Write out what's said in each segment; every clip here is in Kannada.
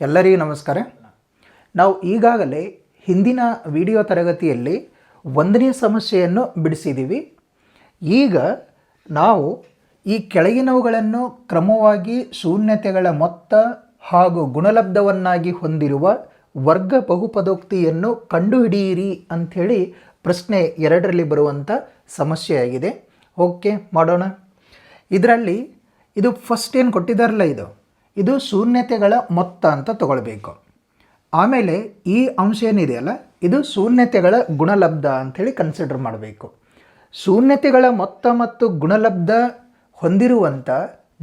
ಎಲ್ಲರಿಗೂ ನಮಸ್ಕಾರ. ನಾವು ಈಗಾಗಲೇ ಹಿಂದಿನ ವಿಡಿಯೋ ತರಗತಿಯಲ್ಲಿ ಒಂದನೇ ಸಮಸ್ಯೆಯನ್ನು ಬಿಡಿಸಿದ್ದೀವಿ. ಈಗ ನಾವು ಈ ಕೆಳಗಿನವುಗಳನ್ನು ಕ್ರಮವಾಗಿ ಶೂನ್ಯತೆಗಳ ಮೊತ್ತ ಹಾಗೂ ಗುಣಲಬ್ಧವನ್ನಾಗಿ ಹೊಂದಿರುವ ವರ್ಗ ಬಹುಪದೋಕ್ತಿಯನ್ನು ಕಂಡುಹಿಡಿಯಿರಿ ಅಂಥೇಳಿ ಪ್ರಶ್ನೆ ಎರಡರಲ್ಲಿ ಬರುವಂಥ ಸಮಸ್ಯೆಯಾಗಿದೆ. ಓಕೆ, ಮಾಡೋಣ. ಇದರಲ್ಲಿ ಇದು ಫಸ್ಟ್ ಏನು ಕೊಟ್ಟಿದ್ದಾರಲ್ಲ ಇದು? ಇದು ಶೂನ್ಯತೆಗಳ ಮೊತ್ತ ಅಂತ ತಗೊಳ್ಬೇಕು. ಆಮೇಲೆ ಈ ಅಂಶ ಏನಿದೆಯಲ್ಲ, ಇದು ಶೂನ್ಯತೆಗಳ ಗುಣಲಬ್ಧ ಅಂಥೇಳಿ ಕನ್ಸಿಡರ್ ಮಾಡಬೇಕು. ಶೂನ್ಯತೆಗಳ ಮೊತ್ತ ಮತ್ತು ಗುಣಲಬ್ಧ ಹೊಂದಿರುವಂಥ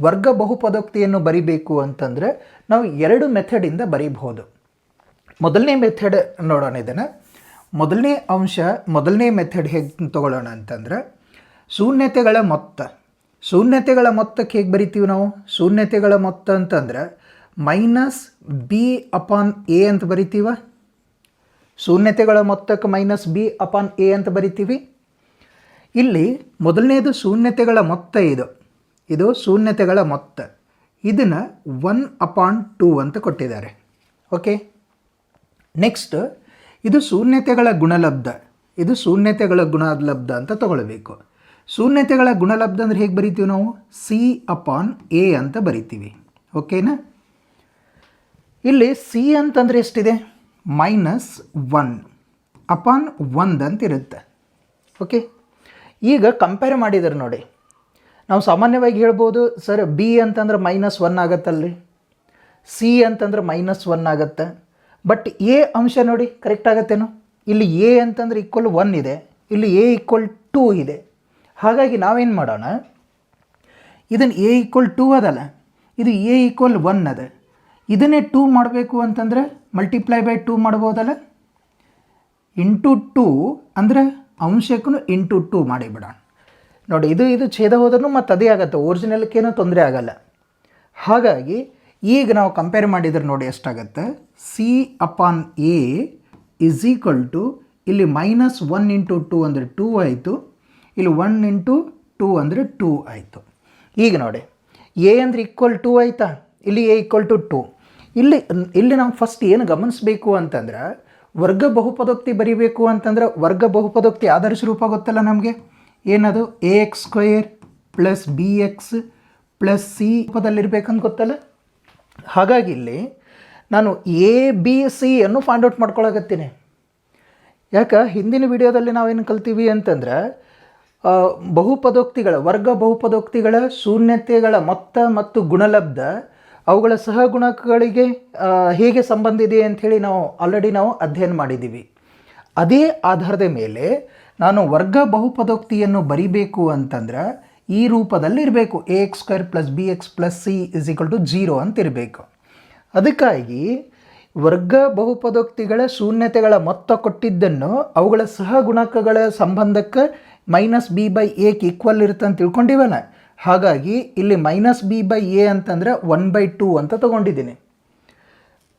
ವರ್ಗ ಬಹುಪದೋಕ್ತಿಯನ್ನು ಬರಿಬೇಕು ಅಂತಂದರೆ ನಾವು ಎರಡು ಮೆಥಡಿಂದ ಬರೀಬಹುದು. ಮೊದಲನೇ ಮೆಥಡ್ ನೋಡೋಣ ಇದನ್ನು. ಮೊದಲನೇ ಅಂಶ, ಮೊದಲನೇ ಮೆಥಡ್ ಹೇಗೆ ತಗೊಳ್ಳೋಣ ಅಂತಂದ್ರೆ, ಶೂನ್ಯತೆಗಳ ಮೊತ್ತ. ಶೂನ್ಯತೆಗಳ ಮೊತ್ತಕ್ಕೆ ಹೇಗೆ ಬರಿತೀವಿ ನಾವು? ಶೂನ್ಯತೆಗಳ ಮೊತ್ತ ಅಂತಂದ್ರೆ ಮೈನಸ್ ಬಿ ಅಪಾನ್ ಎ ಅಂತ ಬರಿತೀವ? ಶೂನ್ಯತೆಗಳ ಮೊತ್ತಕ್ಕೆ ಮೈನಸ್ ಬಿ ಅಪಾನ್ ಎ ಅಂತ ಬರಿತೀವಿ? ಇಲ್ಲಿ ಮೊದಲನೇದು ಶೂನ್ಯತೆಗಳ ಮೊತ್ತ ಇದು. ಇದು ಶೂನ್ಯತೆಗಳ ಮೊತ್ತ. ಇದನ್ನು ಒನ್ ಅಪಾನ್ ಟೂ ಅಂತ ಕೊಟ್ಟಿದ್ದಾರೆ. ಓಕೆ ನೆಕ್ಸ್ಟ್ ಇದು ಶೂನ್ಯತೆಗಳ ಗುಣಲಬ್ಧ. ಇದು ಶೂನ್ಯತೆಗಳ ಗುಣಲಬ್ಧ ಅಂತ ತಗೊಳ್ಬೇಕು. ಶೂನ್ಯತೆಗಳ ಗುಣಲಬ್ಧ ಅಂದರೆ ಹೇಗೆ ಬರಿತೀವಿ ನಾವು? ಸಿ ಅಪಾನ್ ಎ ಅಂತ ಬರಿತೀವಿ. ಓಕೆನಾ ಇಲ್ಲಿ ಸಿ ಅಂತಂದರೆ ಎಷ್ಟಿದೆ? ಮೈನಸ್ ಒನ್ ಅಪಾನ್ ಒಂದು ಅಂತ ಇರುತ್ತೆ. ಓಕೆ ಈಗ ಕಂಪೇರ್ ಮಾಡಿದರೆ ನೋಡಿ. ನಾವು ಸಾಮಾನ್ಯವಾಗಿ ಹೇಳ್ಬೋದು ಸರ್ ಬಿ ಅಂತಂದ್ರೆ ಮೈನಸ್ ಒನ್ ಆಗತ್ತಲ್ರಿ? ಸಿ ಅಂತಂದ್ರೆ ಮೈನಸ್ ಒನ್ ಆಗುತ್ತೆ. ಬಟ್ ಎ ಅಂಶ ನೋಡಿ ಕರೆಕ್ಟ್ ಆಗತ್ತೇನೋ? ಇಲ್ಲಿ ಎ ಅಂತಂದ್ರೆ ಈಕ್ವಲ್ ಒನ್ ಇದೆ. ಇಲ್ಲಿ ಎ ಈಕ್ವಲ್ ಟೂ ಇದೆ. ಹಾಗಾಗಿ ನಾವೇನು ಮಾಡೋಣ? ಇದನ್ನು ಎ ಈಕ್ವಲ್ ಟೂ ಅದಲ್ಲ. ಇದು ಎ ಈಕ್ವಲ್ ಒನ್ ಅದ. ಇದನ್ನೇ ಟೂ ಮಾಡಬೇಕು ಅಂತಂದ್ರೆ ಮಲ್ಟಿಪ್ಲೈ ಬೈ ಟೂ ಮಾಡ್ಬೋದಲ್ಲ? ಇಂಟು ಟೂ ಅಂದರೆ ಅಂಶಕ್ಕೂ ಇಂಟು ಟೂ ಮಾಡಿಬಿಡೋಣ. ನೋಡಿ, ಇದು ಇದು ಛೇದ ಹೋದ್ರೂ ಮತ್ತು ಅದೇ ಆಗುತ್ತೆ. ಒರಿಜಿನಲ್ಕೇನೂ ತೊಂದರೆ ಆಗಲ್ಲ. ಹಾಗಾಗಿ ಈಗ ನಾವು ಕಂಪೇರ್ ಮಾಡಿದ್ರೆ ನೋಡಿ ಎಷ್ಟಾಗತ್ತೆ? C upon A is equal to ಇಲ್ಲಿ ಮೈನಸ್ ಒನ್ ಇಂಟು ಟೂ ಅಂದರೆ ಟೂ ಆಯಿತು. ಇಲ್ಲಿ ಒನ್ ಇಂಟು ಟೂ ಅಂದರೆ ಟೂ ಆಯಿತು. ಈಗ ನೋಡಿ ಎ ಅಂದರೆ ಈಕ್ವಲ್ ಟು ಆಯಿತಾ? ಇಲ್ಲಿ ಎ ಈಕ್ವಲ್ ಟು ಟೂ ಇಲ್ಲಿ ಇಲ್ಲಿ ನಾವು ಫಸ್ಟ್ ಏನು ಗಮನಿಸಬೇಕು ಅಂತಂದ್ರೆ, ವರ್ಗ ಬಹುಪದೋಕ್ತಿ ಬರಿಬೇಕು ಅಂತಂದ್ರೆ ವರ್ಗ ಬಹುಪದೋಕ್ತಿ ಆದರ್ಶ ರೂಪ ಗೊತ್ತಲ್ಲ ನಮಗೆ? ಏನದು? A X square plus B X plus C ರೂಪದಲ್ಲಿರಬೇಕಂತ ಗೊತ್ತಲ್ಲ? ಹಾಗಾಗಿ ಇಲ್ಲಿ ನಾನು ಎ ಬಿ ಸಿ ಅನ್ನು ಫೈಂಡ್ ಔಟ್ ಮಾಡ್ಕೊಳಕತ್ತೀನಿ. ಯಾಕೆ? ಹಿಂದಿನ ವಿಡಿಯೋದಲ್ಲಿ ನಾವೇನು ಕಲ್ತೀವಿ ಅಂತಂದ್ರೆ ಬಹುಪದೋಕ್ತಿಗಳ, ವರ್ಗ ಬಹುಪದೋಕ್ತಿಗಳ ಶೂನ್ಯತೆಗಳ ಮೊತ್ತ ಮತ್ತು ಗುಣಲಬ್ಧ ಅವುಗಳ ಸಹಗುಣಕಗಳಿಗೆ ಹೇಗೆ ಸಂಬಂಧ ಇದೆ ಅಂಥೇಳಿ ನಾವು ಆಲ್ರೆಡಿ ನಾವು ಅಧ್ಯಯನ ಮಾಡಿದ್ದೀವಿ. ಅದೇ ಆಧಾರದ ಮೇಲೆ ನಾನು ವರ್ಗ ಬಹುಪದೋಕ್ತಿಯನ್ನು ಬರಿಬೇಕು ಅಂತಂದ್ರೆ ಈ ರೂಪದಲ್ಲಿ ಇರಬೇಕು A X square plus B X plus C is equal to zero ಅಂತ ಇರಬೇಕು ಅದಕ್ಕಾಗಿ ವರ್ಗ ಬಹುಪದೋಕ್ತಿಗಳ ಶೂನ್ಯತೆಗಳ ಮೊತ್ತ ಕೊಟ್ಟಿದ್ದನ್ನು ಅವುಗಳ ಸಹಗುಣಕಗಳ ಸಂಬಂಧಕ್ಕೆ minus B by A equal ಇರುತ್ತೆ ಅಂತ ತಿಳ್ಕೊಂಡಿವನ ಹಾಗಾಗಿ ಇಲ್ಲಿ ಮೈನಸ್ ಬಿ ಬೈ ಎ ಅಂತಂದರೆ ಒನ್ ಬೈ ಟೂ ಅಂತ ತೊಗೊಂಡಿದ್ದೀನಿ.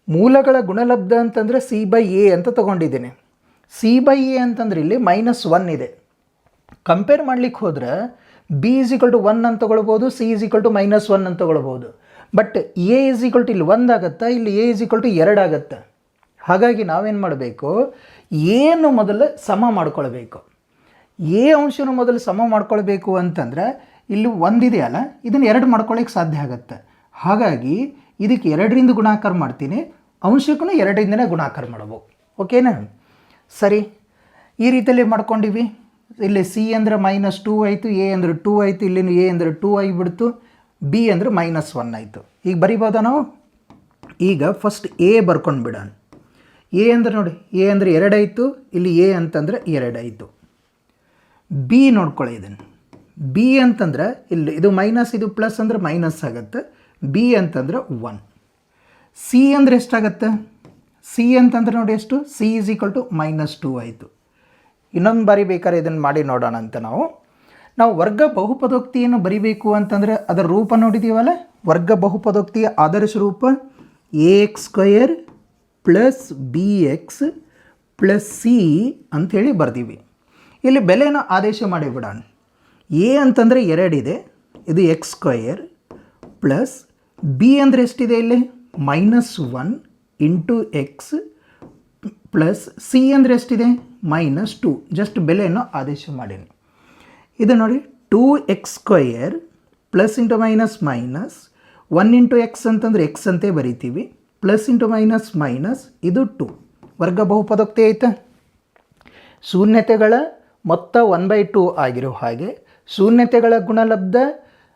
ಮೂಲಗಳ ಗುಣಲಬ್ಧ ಅಂತಂದರೆ ಸಿ ಬೈ ಎ ಅಂತ ತೊಗೊಂಡಿದ್ದೀನಿ. ಸಿ ಬೈ ಎ ಅಂತಂದ್ರೆ ಇಲ್ಲಿ ಮೈನಸ್ ಒನ್ ಇದೆ. ಕಂಪೇರ್ ಮಾಡ್ಲಿಕ್ಕೆ ಹೋದರೆ ಬಿ ಈಕ್ವಲ್ ಟು ಒನ್ ಅಂತ ತೊಗೊಳ್ಬೋದು, C equal to minus one ಅಂತ ತೊಗೊಳ್ಬೋದು. But A is equal to ಇಲ್ಲಿ ಒಂದು ಆಗುತ್ತೆ? ಇಲ್ಲಿ ಎ ಇಸ್ ಈಕ್ವಲ್ ಟು ಎರಡು ಆಗುತ್ತೆ? ಹಾಗಾಗಿ ನಾವೇನು ಮಾಡಬೇಕು? ಏನು ಮೊದಲು ಸಮ ಮಾಡ್ಕೊಳ್ಬೇಕು. ಎ ಅಂಶನ ಮೊದಲು ಸಮ ಮಾಡ್ಕೊಳ್ಬೇಕು ಅಂತಂದ್ರೆ ಇಲ್ಲಿ ಒಂದಿದೆಯಲ್ಲ ಇದನ್ನು ಎರಡು ಮಾಡ್ಕೊಳ್ಳಿಕ್ಕೆ ಸಾಧ್ಯ ಆಗುತ್ತೆ? ಹಾಗಾಗಿ ಇದಕ್ಕೆ ಎರಡರಿಂದ ಗುಣಾಕಾರ ಮಾಡ್ತೀನಿ. ಅಂಶಕ್ಕೂ ಎರಡರಿಂದನೇ ಗುಣಾಕಾರ ಮಾಡ್ಬೋದು ಓಕೆನಾ ಸರಿ. ಈ ರೀತಿಯಲ್ಲಿ ಮಾಡ್ಕೊಂಡಿವಿ. ಇಲ್ಲಿ ಸಿ ಅಂದರೆ ಮೈನಸ್ ಟೂ ಆಯಿತು ಎ ಅಂದರೆ ಟೂ ಆಯಿತು ಇಲ್ಲಿನೂ ಎ ಅಂದರೆ ಟೂ ಆಗಿಬಿಡ್ತು. ಬಿ ಅಂದರೆ ಮೈನಸ್ ಒನ್ ಆಯಿತು. ಈಗ ಬರಿಬೋದಾ ನಾವು? ಈಗ ಫಸ್ಟ್ ಎ ಬರ್ಕೊಂಡು ಬಿಡೋಣ. ಎ ಅಂದರೆ ನೋಡಿ ಎ ಅಂದರೆ ಎರಡಾಯಿತು ಇಲ್ಲಿ ಎ ಅಂತಂದರೆ ಎರಡಾಯಿತು ಬಿ ನೋಡ್ಕೊಳ್ಳಿ ಇದನ್ನು. ಬಿ ಅಂತಂದ್ರೆ ಇಲ್ಲಿ ಇದು ಮೈನಸ್ ಇದು ಪ್ಲಸ್ ಅಂದರೆ ಮೈನಸ್ ಆಗುತ್ತೆ. ಬಿ ಅಂತಂದ್ರೆ ಒನ್ ಸಿ ಅಂದರೆ ಎಷ್ಟಾಗತ್ತೆ? ಸಿ ಅಂತಂದ್ರೆ ನೋಡಿ ಎಷ್ಟು? C is equal to minus two ಆಯಿತು. ಇನ್ನೊಂದು ಬಾರಿ ಬೇಕಾದ್ರೆ ಇದನ್ನು ಮಾಡಿ ನೋಡೋಣ ಅಂತ ನಾವು. ನಾವು ವರ್ಗ ಬಹುಪದೋಕ್ತಿಯನ್ನು ಬರಿಬೇಕು ಅಂತಂದರೆ ಅದರ ರೂಪ ನೋಡಿದ್ದೀವಲ್ಲ ವರ್ಗ ಬಹುಪದೋಕ್ತಿಯ ಆದರ್ಶ ರೂಪ A X square plus B X plus C ಅಂಥೇಳಿ ಬರ್ದೀವಿ. ಇಲ್ಲಿ ಬೆಲೆನ ಆದೇಶ ಮಾಡಿಬಿಡೋಣ ಎ ಅಂತಂದರೆ ಎರಡಿದೆ ಇದು. ಎಕ್ಸ್ ಸ್ಕ್ವಯರ್ ಪ್ಲಸ್ ಬಿ ಅಂದರೆ ಎಷ್ಟಿದೆ ಇಲ್ಲಿ? Minus one into X plus C ಅಂದರೆ ಎಷ್ಟಿದೆ? ಮೈನಸ್ ಟು ಜಸ್ಟ್ ಬೆಲೆಯನ್ನು ಆದೇಶ ಮಾಡೀನಿ. ಇದು ನೋಡಿ two X square plus into minus minus one into X ಅಂತಂದರೆ ಎಕ್ಸ್ ಅಂತೇ ಬರಿತೀವಿ. ಪ್ಲಸ್ ಇಂಟು ಮೈನಸ್ ಮೈನಸ್ ಇದು ಟು ವರ್ಗ ಬಹುಪದೋಕ್ತಿ ಆಯ್ತಾ ಶೂನ್ಯತೆಗಳ ಮೊತ್ತ ಒನ್ ಬೈ ಟು ಆಗಿರೋ ಹಾಗೆ, ಶೂನ್ಯತೆಗಳ ಗುಣಲಬ್ಧ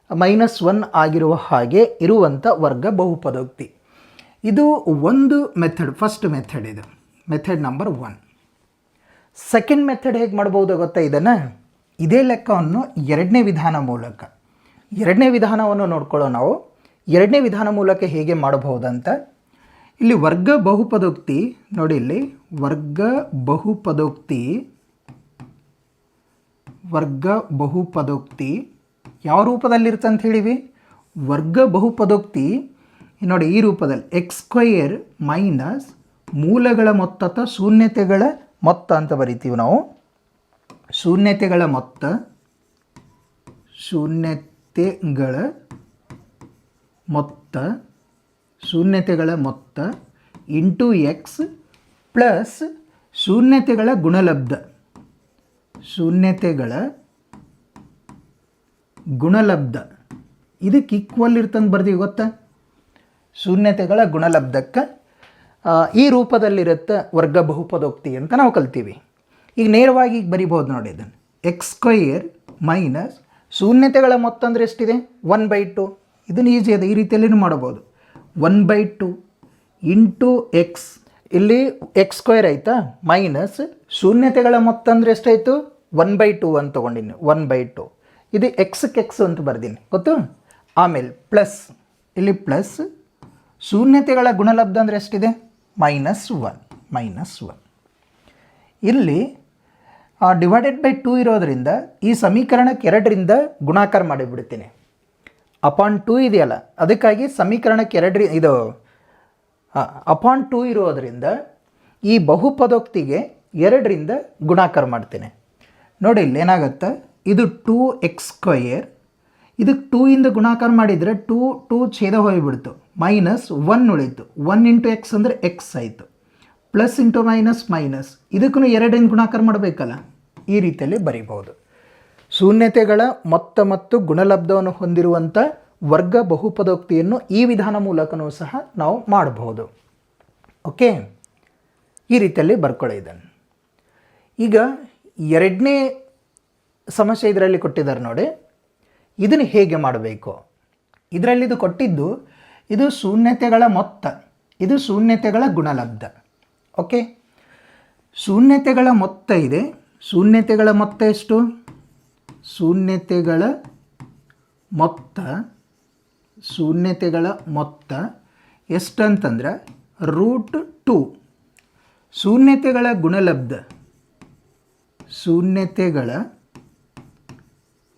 ಮೈನಸ್ ಒನ್ ಆಗಿರುವ ಹಾಗೆ ಇರುವಂಥ ವರ್ಗ ಬಹುಪದೋಕ್ತಿ. ಇದು ಒಂದು ಮೆಥಡ್ ಫಸ್ಟ್ ಮೆಥಡ್ ಇದು. Method number one second method ಹೇಗೆ ಮಾಡ್ಬೋದು ಗೊತ್ತಾ ಇದನ್ನು? ಇದೇ ಲೆಕ್ಕವನ್ನು ಎರಡನೇ ವಿಧಾನ ಮೂಲಕ. ಎರಡನೇ ವಿಧಾನವನ್ನು ನೋಡ್ಕೊಳ್ಳೋ ನಾವು. ಎರಡನೇ ವಿಧಾನ ಮೂಲಕ ಹೇಗೆ ಮಾಡಬಹುದಂತ. ಇಲ್ಲಿ ವರ್ಗ ಬಹುಪದೋಕ್ತಿ ನೋಡಿ ಇಲ್ಲಿ. ವರ್ಗ ಬಹುಪದೋಕ್ತಿ. ವರ್ಗ ಬಹುಪದೋಕ್ತಿ. ಯಾವ ರೂಪದಲ್ಲಿರುತ್ತೆ ಅಂತ ಹೇಳಿವಿ ವರ್ಗ ಬಹುಪದೋಕ್ತಿ. ನೋಡಿ ಈ ರೂಪದಲ್ಲಿ ಎಕ್ಸ್ ಸ್ಕ್ವಯರ್ ಮೈನಸ್ ಮೂಲಗಳ ಮೊತ್ತ ಶೂನ್ಯತೆಗಳ ಮೊತ್ತ ಅಂತ ಬರಿತೀವಿ ನಾವು. ಶೂನ್ಯತೆಗಳ ಮೊತ್ತ ಶೂನ್ಯತೆಗಳ ಮೊತ್ತ ಶೂನ್ಯತೆಗಳ ಮೊತ್ತ ಇಂಟು ಎಕ್ಸ್ ಪ್ಲಸ್ ಶೂನ್ಯತೆಗಳ ಗುಣಲಬ್ಧ. ಶೂನ್ಯತೆಗಳ ಗುಣಲಬ್ಧ. ಇದಕ್ಕೆ ಈಕ್ವಲ್ ಇರ್ತಂದು ಬರ್ದೀವಿ ಗೊತ್ತಾ? ಶೂನ್ಯತೆಗಳ ಗುಣಲಬ್ಧಕ್ಕೆ ಈ ರೂಪದಲ್ಲಿರುತ್ತೆ ವರ್ಗ ಬಹುಪದೋಕ್ತಿ ಅಂತ ನಾವು ಕಲ್ತೀವಿ. ಈಗ ನೇರವಾಗಿ ಈಗ ಬರಿಬೋದು ನೋಡಿ ಇದನ್ನು. ಎಕ್ಸ್ ಸ್ಕ್ವಯರ್ ಮೈನಸ್ ಶೂನ್ಯತೆಗಳ ಮೊತ್ತ ಅಂದರೆ ಎಷ್ಟಿದೆ? ಒನ್ ಬೈ ಟು ಇದನ್ನು ಈಸಿ ಇದೆ ಈ ರೀತಿಯಲ್ಲಿನೂ ಮಾಡಬಹುದು. One by two into X ಇಲ್ಲಿ ಎಕ್ಸ್ ಸ್ಕ್ವೇರ್ ಆಯಿತಾ? ಮೈನಸ್ ಶೂನ್ಯತೆಗಳ ಮೊತ್ತ ಅಂದರೆ ಎಷ್ಟಾಯಿತು? ಒನ್ ಬೈ ಟು ಅಂತ ತೊಗೊಂಡಿನಿ ಒನ್ ಬೈ ಟು ಇದು ಎಕ್ಸ್ಗೆ ಎಕ್ಸ್ ಅಂತ ಬರ್ದೀನಿ. ಗೊತ್ತು? ಆಮೇಲೆ ಪ್ಲಸ್ ಇಲ್ಲಿ ಪ್ಲಸ್ ಶೂನ್ಯತೆಗಳ ಗುಣಲಬ್ಧ ಅಂದರೆ ಎಷ್ಟಿದೆ? ಮೈನಸ್ ಒನ್ ಮೈನಸ್ ಒನ್ ಇಲ್ಲಿ ಡಿವೈಡೆಡ್ ಬೈ ಟೂ ಇರೋದರಿಂದ ಈ ಸಮೀಕರಣಕ್ಕೆ ಎರಡರಿಂದ ಗುಣಾಕಾರ ಮಾಡಿಬಿಡ್ತೀನಿ. ಅಪಾನ್ ಟೂ ಇದೆಯಲ್ಲ, ಅದಕ್ಕಾಗಿ ಸಮೀಕರಣಕ್ಕೆ ಎರಡರಿ, ಇದು ಅಪಾನ್ ಟೂ ಇರೋದರಿಂದ ಈ ಬಹುಪದೋಕ್ತಿಗೆ ಎರಡರಿಂದ ಗುಣಾಕಾರ ಮಾಡ್ತೇನೆ. ನೋಡಿ, ಇಲ್ಲಿ ಏನಾಗುತ್ತೆ? ಇದು ಟೂ ಎಕ್ಸ್ ಸ್ಕ್ವಯರ್ ಇದಕ್ಕೆ ಟೂ ಇಂದ ಗುಣಾಕಾರ ಮಾಡಿದರೆ ಟೂ ಟೂ ಛೇದ ಹೋಗಿಬಿಡ್ತು. ಮೈನಸ್ ಒನ್ ಉಳೀತು. ಒನ್ ಇಂಟು ಎಕ್ಸ್ ಅಂದರೆ ಎಕ್ಸ್ ಆಯಿತು. ಪ್ಲಸ್ ಇಂಟು ಮೈನಸ್ ಮೈನಸ್ ಇದಕ್ಕೂ ಎರಡನ್ನು ಗುಣಾಕಾರ ಮಾಡಬೇಕಲ್ಲ? ಈ ರೀತಿಯಲ್ಲಿ ಬರೀಬಹುದು. ಶೂನ್ಯತೆಗಳ ಮೊತ್ತ ಮತ್ತು ಗುಣಲಬ್ಧವನ್ನು ಹೊಂದಿರುವಂಥ ವರ್ಗ ಬಹುಪದೋಕ್ತಿಯನ್ನು ಈ ವಿಧಾನ ಮೂಲಕನೂ ಸಹ ನಾವು ಮಾಡಬಹುದು. ಓಕೆ ಈ ರೀತಿಯಲ್ಲಿ ಬರ್ಕೊಳ್ಳಿ ಇದನ್ನು. ಈಗ ಎರಡನೇ ಸಮಸ್ಯೆ ಇದರಲ್ಲಿ ಕೊಟ್ಟಿದ್ದಾರೆ ನೋಡಿ. ಇದನ್ನು ಹೇಗೆ ಮಾಡಬೇಕು? ಇದರಲ್ಲಿ ಇದು ಕೊಟ್ಟಿದ್ದು, ಇದು ಶೂನ್ಯತೆಗಳ ಮೊತ್ತ, ಇದು ಶೂನ್ಯತೆಗಳ ಗುಣಲಬ್ಧ. ಓಕೆ ಶೂನ್ಯತೆಗಳ ಮೊತ್ತ ಇದೆ. ಶೂನ್ಯತೆಗಳ ಮೊತ್ತ ಎಷ್ಟು? ಶೂನ್ಯತೆಗಳ ಮೊತ್ತ ಶೂನ್ಯತೆಗಳ ಮೊತ್ತ ಎಷ್ಟಂತಂದ್ರೆ ರೂಟ್ ಟು. ಶೂನ್ಯತೆಗಳ ಗುಣಲಬ್ಧ ಶೂನ್ಯತೆಗಳ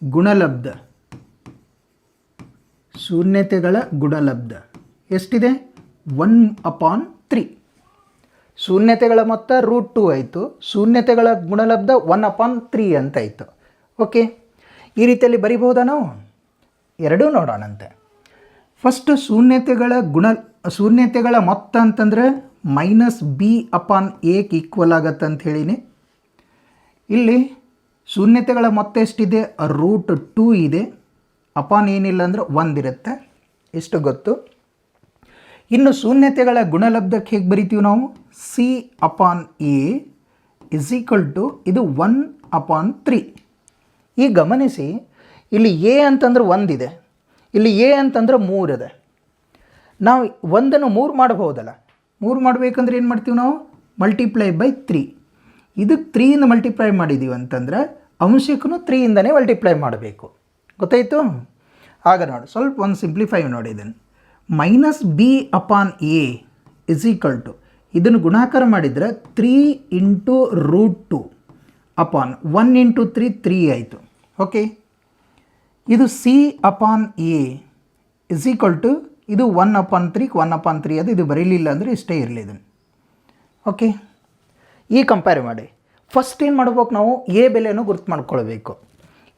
ಗುಣಲಬ್ಧ ಶೂನ್ಯತೆಗಳ ಗುಣಲಬ್ಧ ಎಷ್ಟಿದೆ? ಒನ್ ಅಪಾನ್ ತ್ರೀ ಶೂನ್ಯತೆಗಳ ಮೊತ್ತ ರೂಟ್ ಟೂ ಆಯಿತು. ಶೂನ್ಯತೆಗಳ ಗುಣಲಬ್ಧ ಒನ್ ಅಪಾನ್ ತ್ರೀ ಅಂತ ಆಯಿತು ಓಕೆ ಈ ರೀತಿಯಲ್ಲಿ ಬರಿಬಹುದಾ ನಾವು? ಎರಡೂ ನೋಡೋಣಂತೆ. ಫಸ್ಟ್ ಶೂನ್ಯತೆಗಳ ಗುಣ, ಶೂನ್ಯತೆಗಳ ಮೊತ್ತ ಅಂತಂದರೆ minus B upon A equal ಆಗತ್ತೆ ಅಂತ ಹೇಳಿನಿ. ಇಲ್ಲಿ ಶೂನ್ಯತೆಗಳ ಮೊತ್ತ ಎಷ್ಟಿದೆ? ರೂಟ್ ಟೂ ಇದೆ. ಅಪಾನ್ ಏನಿಲ್ಲ ಅಂದರೆ ಒಂದಿರುತ್ತೆ. ಎಷ್ಟು ಗೊತ್ತು? ಇನ್ನು ಶೂನ್ಯತೆಗಳ ಗುಣಲಬ್ಧಕ್ಕೆ ಹೇಗೆ ಬರಿತೀವಿ ನಾವು? C upon A is equal to ಇದು ಒನ್ ಅಪಾನ್ ತ್ರೀ ಈ ಗಮನಿಸಿ, ಇಲ್ಲಿ ಎ ಅಂತಂದ್ರೆ ಒಂದಿದೆ ಇಲ್ಲಿ ಎ ಅಂತಂದ್ರೆ ಮೂರಿದೆ ನಾವು ಒಂದನ್ನು ಮೂರು ಮಾಡಬಹುದಲ್ಲ? ಮೂರು ಮಾಡಬೇಕಂದ್ರೆ ಏನು ಮಾಡ್ತೀವಿ ನಾವು? ಮಲ್ಟಿಪ್ಲೈ ಬೈ ತ್ರೀ ಇದಕ್ಕೆ ತ್ರೀಯಿಂದ ಮಲ್ಟಿಪ್ಲೈ ಮಾಡಿದ್ದೀವಿ ಅಂತಂದ್ರೆ ಅಂಶಕ್ಕೂ ತ್ರೀಯಿಂದನೇ ಮಲ್ಟಿಪ್ಲೈ ಮಾಡಬೇಕು. ಗೊತ್ತಾಯಿತು? ಆಗ ನೋಡಿ, ಸ್ವಲ್ಪ ಒಂದು ಸಿಂಪ್ಲಿಫೈ ನೋಡಿ ಇದನ್ನು. Minus B upon A is equal to ಇದನ್ನು ಗುಣಾಕಾರ ಮಾಡಿದರೆ three into root two upon one into three three ಆಯಿತು. ಓಕೆ ಇದು C upon A is equal to ಇದು one upon three one upon three ಅದು ಇದು ಬರೀಲಿಲ್ಲ ಅಂದರೆ ಇಷ್ಟೇ ಇರಲಿ ಇದನ್ನು. ಓಕೆ ಈ ಕಂಪೇರ್ ಮಾಡಿ. ಫಸ್ಟ್ ಏನು ಮಾಡ್ಬೇಕು ನಾವು? ಎ ಬೆಲೆಯನ್ನು ಗುರುತು ಮಾಡ್ಕೊಳ್ಬೇಕು.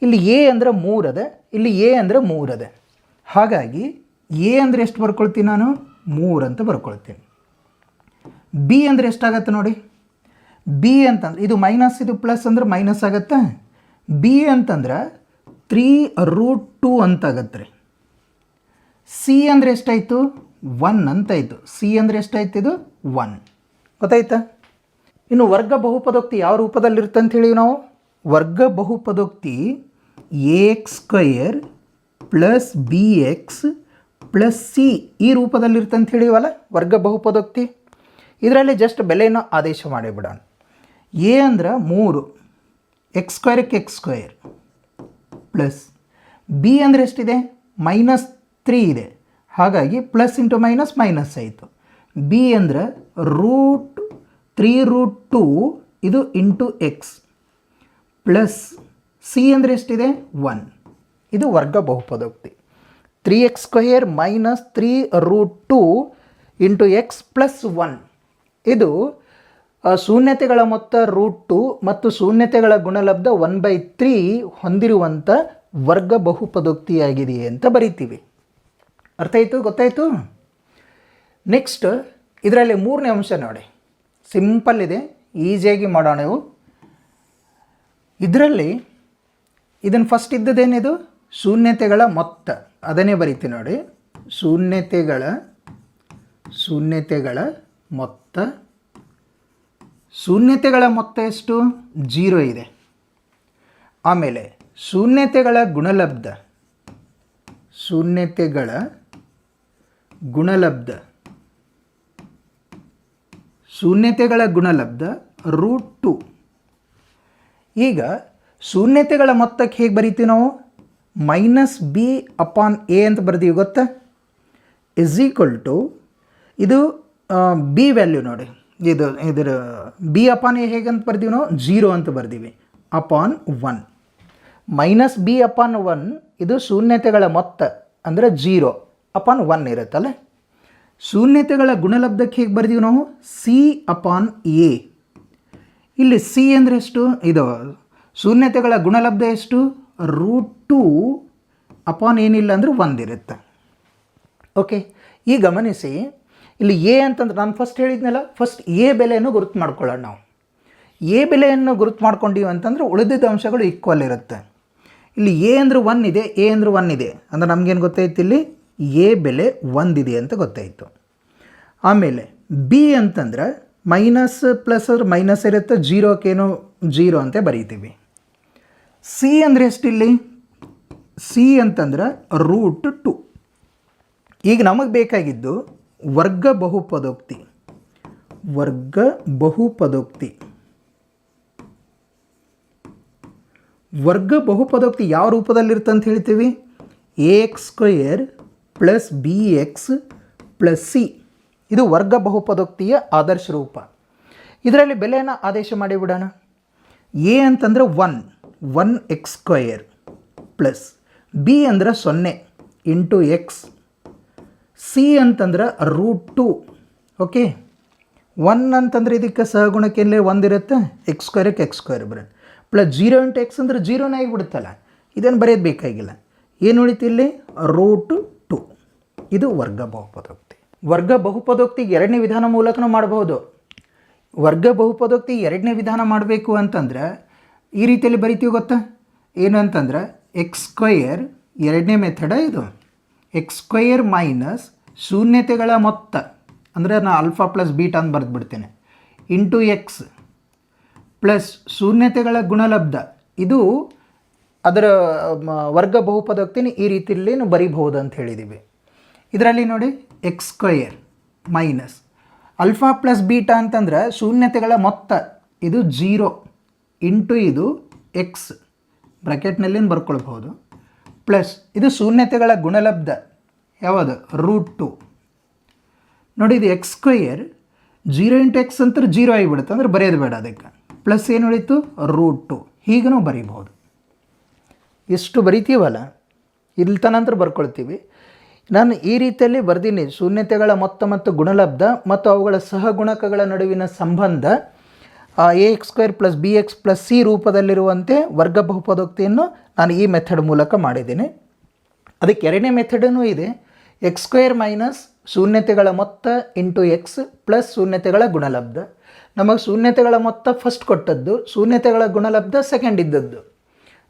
ಇಲ್ಲಿ ಎ ಅಂದರೆ ಮೂರದೆ, ಇಲ್ಲಿ ಎ ಅಂದರೆ ಮೂರದೆ. ಹಾಗಾಗಿ ಎ ಅಂದರೆ ಎಷ್ಟು ಬರ್ಕೊಳ್ತೀನಿ ನಾನು? ಮೂರು ಅಂತ ಬರ್ಕೊಳ್ತೀನಿ. ಬಿ ಅಂದರೆ ಎಷ್ಟಾಗತ್ತೆ ನೋಡಿ? ಬಿ ಅಂತಂದ್ರೆ, ಇದು ಮೈನಸ್ ಇದು ಪ್ಲಸ್ ಅಂದ್ರೆ ಮೈನಸ್ ಆಗತ್ತೆ? ಬಿ ಅಂತಂದ್ರೆ ತ್ರೀ ರೂಟ್ ಟು ಅಂತಾಗತ್ತೆ ರೀ. ಸಿ ಅಂದರೆ ಎಷ್ಟಾಯಿತು? ಒನ್ ಅಂತಾಯಿತು. ಸಿ ಅಂದರೆ ಎಷ್ಟಾಯ್ತು ಇದು? ಒನ್ ಗೊತ್ತಾಯ್ತಾ? ಇನ್ನು ವರ್ಗ ಬಹುಪದೋಕ್ತಿ ಯಾವ ರೂಪದಲ್ಲಿರುತ್ತೆ ಅಂತ ಹೇಳಿ ನಾವು? ವರ್ಗ ಬಹುಪದೋಕ್ತಿ A X square plus B X plus C ಈ ರೂಪದಲ್ಲಿರುತ್ತೆ ಹೇಳಿವಲ್ಲ ವರ್ಗ ಬಹುಪದೋಕ್ತಿ. ಇದರಲ್ಲಿ ಜಸ್ಟ್ ಬೆಲೆಯನ್ನು ಆದೇಶ ಮಾಡಿಬಿಡೋಣ ಎ ಅಂದ್ರೆ ಮೂರು, x square x square plus B ಅಂದರೆ ಎಷ್ಟಿದೆ? ಮೈನಸ್ ತ್ರೀ ಇದೆ. ಹಾಗಾಗಿ ಪ್ಲಸ್ ಇಂಟು ಮೈನಸ್ ಮೈನಸ್ ಆಯಿತು. ಬಿ ಅಂದರೆ ರೂಟ್ ತ್ರೀ ರೂಟ್ ಟು ಇದು ಇಂಟು ಎಕ್ಸ್ ಪ್ಲಸ್ ಸಿ ಅಂದರೆ ಎಷ್ಟಿದೆ? ಒನ್. ಇದು ವರ್ಗ ಬಹುಪದೋಕ್ತಿ. Three x square minus three root two into x plus one ಇದು ಶೂನ್ಯತೆಗಳ ಮೊತ್ತ ರೂಟ್ ಟು ಮತ್ತು ಶೂನ್ಯತೆಗಳ ಗುಣಲಬ್ಧ ಒನ್ ಬೈ ತ್ರೀ ಹೊಂದಿರುವಂಥ ವರ್ಗ ಬಹುಪದೋಕ್ತಿಯಾಗಿದೆ ಅಂತ ಬರಿತೀವಿ. ಅರ್ಥ ಆಯಿತು? ಗೊತ್ತಾಯಿತು? ನೆಕ್ಸ್ಟ್ ಇದರಲ್ಲಿ ಮೂರನೇ ಅಂಶ ನೋಡಿ. ಸಿಂಪಲ್ ಇದೆ ಈಸಿಯಾಗಿ ಮಾಡೋಣ ನೀವು ಇದರಲ್ಲಿ ಇದನ್ನು ಫಸ್ಟ್ ಇದ್ದದೇನಿದು ಶೂನ್ಯತೆಗಳ ಮೊತ್ತ. ಅದನ್ನೇ ಬರೀತೀನಿ ನೋಡಿ. ಶೂನ್ಯತೆಗಳ ಶೂನ್ಯತೆಗಳ ಮೊತ್ತ. ಶೂನ್ಯತೆಗಳ ಮೊತ್ತ ಎಷ್ಟು? ಜೀರೋ ಇದೆ. ಆಮೇಲೆ ಶೂನ್ಯತೆಗಳ ಗುಣಲಬ್ಧ. ಶೂನ್ಯತೆಗಳ ಗುಣಲಬ್ಧ. ಶೂನ್ಯತೆಗಳ ಗುಣಲಬ್ಧ ರೂಟ್ ಟು. ಈಗ ಶೂನ್ಯತೆಗಳ ಮೊತ್ತಕ್ಕೆ ಹೇಗೆ ಬರೀತೀವಿ ನಾವು? ಮೈನಸ್ ಬಿ ಅಪಾನ್ ಎ ಅಂತ ಬರೆದೀವಿ ಗೊತ್ತಾ? ಇಸ್ ಈಕ್ವಲ್ ಟು ಇದು ಬಿ ವ್ಯಾಲ್ಯೂ ನೋಡಿ. ಇದು, ಇದರ, ಬಿ ಅಪಾನ್ ಎ ಹೇಗಂತ ಬರ್ದೀವಿ ನಾವು? ಜೀರೋ ಅಂತ ಬರ್ದೀವಿ. Upon one minus B upon one ಇದು ಶೂನ್ಯತೆಗಳ ಮೊತ್ತ, ಅಂದರೆ ಜೀರೋ ಅಪಾನ್ ಒನ್ ಇರುತ್ತಲ್ಲ? ಶೂನ್ಯತೆಗಳ ಗುಣಲಬ್ಧಕ್ಕೆ ಹೇಗೆ ಬರ್ದೀವಿ ನಾವು? C upon A. ಇಲ್ಲಿ ಸಿ ಅಂದರೆ ಎಷ್ಟು? ಇದು, ಶೂನ್ಯತೆಗಳ ಗುಣಲಬ್ಧ ಎಷ್ಟು? ರೂಟ್ ಟು ಅಪಾನ್ ಏನಿಲ್ಲ ಅಂದರೆ ಒಂದಿರುತ್ತೆ. ಓಕೆ ಈ ಗಮನಿಸಿ, ಇಲ್ಲಿ ಎ ಅಂತಂದ್ರೆ ನಾನು ಫಸ್ಟ್ ಹೇಳಿದ್ನಲ್ಲ ಫಸ್ಟ್ ಎ ಬೆಲೆಯನ್ನು ಗುರುತು ಮಾಡ್ಕೊಳ್ಳೋಣ ನಾವು. ಎ ಬೆಲೆಯನ್ನು ಗುರುತು ಮಾಡ್ಕೊಂಡೀವಿ ಅಂತಂದರೆ ಉಳಿದಿದ್ದ ಅಂಶಗಳು ಈಕ್ವಲ್ ಇರುತ್ತೆ. ಇಲ್ಲಿ ಎ ಅಂದ್ರೆ ಒನ್ ಇದೆ, ಎ ಅಂದ್ರೆ ಒನ್ ಇದೆ. ಅಂದ್ರೆ ನಮಗೇನು ಗೊತ್ತಾಯ್ತು ಇಲ್ಲಿ? ಎ ಬೆಲೆ ಒಂದಿದೆ ಅಂತ ಗೊತ್ತಾಯಿತು. ಆಮೇಲೆ ಬಿ ಅಂತಂದ್ರೆ ಮೈನಸ್ ಪ್ಲಸ್ ಅಂದ್ರೆ ಮೈನಸ್ ಇರುತ್ತೆ ಜೀರೋಕ್ಕೇನು ಜೀರೋ ಅಂತ ಬರೀತೀವಿ. ಸಿ ಅಂದರೆ ಎಷ್ಟಿಲ್ಲಿ? ಸಿ ಅಂತಂದ್ರೆ ರೂಟ್ ಟು ಈಗ ನಮಗೆ ಬೇಕಾಗಿದ್ದು ವರ್ಗ ಬಹುಪದೋಕ್ತಿ. ವರ್ಗ ಬಹುಪದೋಕ್ತಿ. ವರ್ಗ ಬಹುಪದೋಕ್ತಿ ಯಾವ ರೂಪದಲ್ಲಿರುತ್ತೆ ಅಂತ ಹೇಳ್ತೀವಿ? A x square plus b x plus c ಇದು ವರ್ಗ ಬಹುಪದೋಕ್ತಿಯ ಆದರ್ಶ ರೂಪ. ಇದರಲ್ಲಿ ಬೆಲೆಯನ್ನು ಆದೇಶ ಮಾಡಿಬಿಡೋಣ ಎ ಅಂತಂದರೆ one one x square plus b ಅಂದ್ರೆ ಸೊನ್ನೆ ಇಂಟು ಎಕ್ಸ್ ಸಿ ಅಂತಂದ್ರೆ ರೂಟ್ ಟು ಓಕೆ ಒನ್ ಅಂತಂದ್ರೆ ಇದಕ್ಕೆ ಸಹಗುಣಕ್ಕೆ ಎಲ್ಲೇ ಒಂದಿರುತ್ತೆ ಎಕ್ಸ್ ಸ್ಕ್ವೇರಕ್ಕೆ ಎಕ್ಸ್ ಸ್ಕ್ವೇರ್ ಬರುತ್ತೆ. ಪ್ಲಸ್ ಜೀರೋ ಇಂಟು ಎಕ್ಸ್ ಅಂದ್ರೆ ಜೀರೋನೇ ಆಗಿಬಿಡುತ್ತಲ್ಲ? ಇದನ್ನು ಬರೆಯೋದು ಬೇಕಾಗಿಲ್ಲ. ಏನು ಉಳಿತು ಇಲ್ಲಿ? ರೂಟ್ ಟು ಇದು ವರ್ಗ ಬಹುಪದೋಕ್ತಿ. ವರ್ಗ ಬಹುಪದೋಕ್ತಿಗೆ ಎರಡನೇ ವಿಧಾನ ಮೂಲಕನೂ ಮಾಡಬಹುದು. ವರ್ಗ ಬಹುಪದೋಕ್ತಿ ಎರಡನೇ ವಿಧಾನ ಮಾಡಬೇಕು ಅಂತಂದ್ರೆ ಈ ರೀತಿಯಲ್ಲಿ ಬರಿತೀವಿ ಗೊತ್ತಾ? ಏನು ಅಂತಂದ್ರೆ ಎಕ್ಸ್ ಸ್ಕ್ವಯರ್ ಎರಡನೇ ಮೆಥಡ ಇದು. ಎಕ್ಸ್ ಸ್ಕ್ವಯರ್ ಮೈನಸ್ ಶೂನ್ಯತೆಗಳ ಮೊತ್ತ. ಅಂದರೆ ನಾನು ಅಲ್ಫಾ ಪ್ಲಸ್ ಬೀಟ್ ಅಂತ ಬರೆದು ಬಿಡ್ತೇನೆ ಇಂಟು ಎಕ್ಸ್ ಪ್ಲಸ್ ಶೂನ್ಯತೆಗಳ ಗುಣಲಬ್ಧ. ಇದು ಅದರ ವರ್ಗ ಬಹುಪದೋಕ್ತಿನ ಈ ರೀತಿಯಲ್ಲಿ ಬರಿಬಹುದು ಅಂತ ಹೇಳಿದ್ದೀವಿ ಇದರಲ್ಲಿ ನೋಡಿ x square minus alpha plus beta ಅಂತಂದ್ರೆ ಶೂನ್ಯತೆಗಳ ಮೊತ್ತ. ಇದು ಜೀರೋ ಇಂಟು ಇದು ಎಕ್ಸ್ ಬ್ರ್ಯಾಕೆಟ್ನಲ್ಲಿ ಬರ್ಕೊಳ್ಬಹುದು. ಪ್ಲಸ್ ಇದು ಶೂನ್ಯತೆಗಳ ಗುಣಲಬ್ಧ. ಯಾವುದು? Root two. ನೋಡಿ ಇದು x square zero into x ಅಂತ ಜೀರೋ ಆಗಿಬಿಡುತ್ತೆ ಅಂದ್ರೆ ಬರೆಯೋದು ಬೇಡ ಅದಕ್ಕೆ. ಪ್ಲಸ್ ಏನು ಉಳಿತು ರೂಟ್ ಟು. ಹೀಗೂ ಬರೀಬಹುದು. ಎಷ್ಟು ಬರಿತೀವಲ್ಲ? ಇಲ್ಲಿ ತನಂತರ ಬರ್ಕೊಳ್ತೀವಿ. ನಾನು ಈ ರೀತಿಯಲ್ಲಿ ಬರ್ದೀನಿ. ಶೂನ್ಯತೆಗಳ ಮೊತ್ತ ಮತ್ತು ಗುಣಲಬ್ಧ ಮತ್ತು ಅವುಗಳ ಸಹಗುಣಕಗಳ ನಡುವಿನ ಸಂಬಂಧ. A x square plus b x plus c ರೂಪದಲ್ಲಿರುವಂತೆ ವರ್ಗ ಬಹುಪದೋಕ್ತಿಯನ್ನು ನಾನು ಈ ಮೆಥಡ್ ಮೂಲಕ ಮಾಡಿದ್ದೀನಿ. ಅದಕ್ಕೆ ಎರಡನೇ ಮೆಥಡೂ ಇದೆ. ಎಕ್ಸ್ ಸ್ಕ್ವೇರ್ ಮೈನಸ್ ಶೂನ್ಯತೆಗಳ ಮೊತ್ತ ಇಂಟು ಎಕ್ಸ್ ಪ್ಲಸ್ ಶೂನ್ಯತೆಗಳ ಗುಣಲಬ್ಧ. ನಮಗೆ ಶೂನ್ಯತೆಗಳ ಮೊತ್ತ ಫಸ್ಟ್ ಕೊಟ್ಟದ್ದು, ಶೂನ್ಯತೆಗಳ ಗುಣಲಬ್ಧ ಸೆಕೆಂಡ್ ಇದ್ದದ್ದು.